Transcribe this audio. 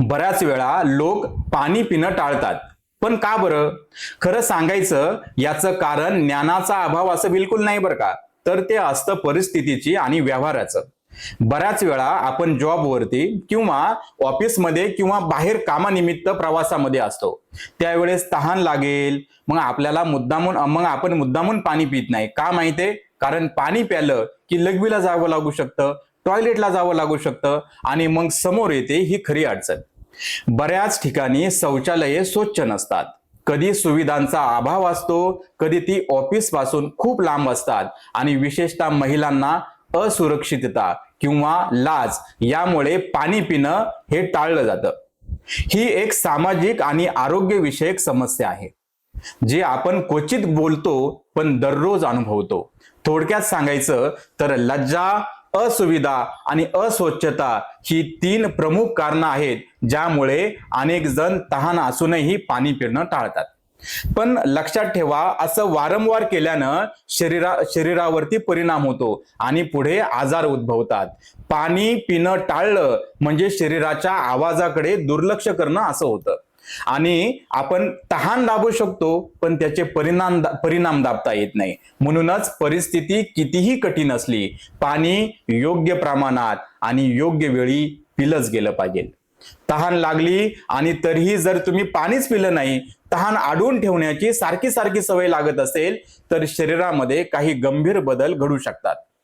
बऱ्याच वेळा लोक पाणी पिणं टाळतात. पण का बरं? खरं सांगायचं याचं कारण ज्ञानाचा अभाव असं बिलकुल नाही बरं का? तर ते असतं परिस्थितीची आणि व्यवहाराचं. बऱ्याच वेळा आपण जॉबवरती किंवा ऑफिसमध्ये किंवा बाहेर कामानिमित्त प्रवासामध्ये असतो. त्यावेळेस तहान लागेल मग आपल्याला मुद्दामून मग आपण मुद्दामून पाणी पित नाही. का माहितीये? कारण पाणी प्यालं की लघवीला जावं लागू शकतं टॉयलेटला जावं लागू शकतं आणि मग समोर येते ही खरी अडचण. बऱ्याच ठिकाणी शौचालये स्वच्छ नसतात. कधी सुविधांचा अभाव असतो कधी ती ऑफिसपासून खूप लांब असतात आणि विशेषतः महिलांना असुरक्षितता किंवा लाज यामुळे पाणी पिणं हे टाळलं जातं. ही एक सामाजिक आणि आरोग्यविषयक समस्या आहे. जे आपण क्वचित बोलतो पण दररोज अनुभवतो. थोडक्यात सांगायचं तर लज्जा असुविधा आणि अस्वच्छता ही तीन प्रमुख कारणं आहेत ज्यामुळे अनेक जण तहान असूनही पाणी पिणं टाळतात. पण लक्षात ठेवा असं वारंवार केल्यानं शरीरा शरीरावरती परिणाम होतो आणि पुढे आजार उद्भवतात. पाणी पिणं टाळलं म्हणजे शरीराच्या आवाजाकडे दुर्लक्ष करणं असं होतं. आणि आपण तहान दाबू शकतो पण त्याचे परिणाम परिणाम दाबता येत नाही. म्हणूनच परिस्थिती कितीही कठीण असली पाणी योग्य प्रमाणात आणि योग्य वेळी पिलंच गेलं पाहिजे. तहान लागली आणि तरीही जर तुम्ही पाणीच पिलं नाही तहान आढळून ठेवण्याची सारखी सारखी सवय लागत असेल तर शरीरामध्ये काही गंभीर बदल घडू शकतात.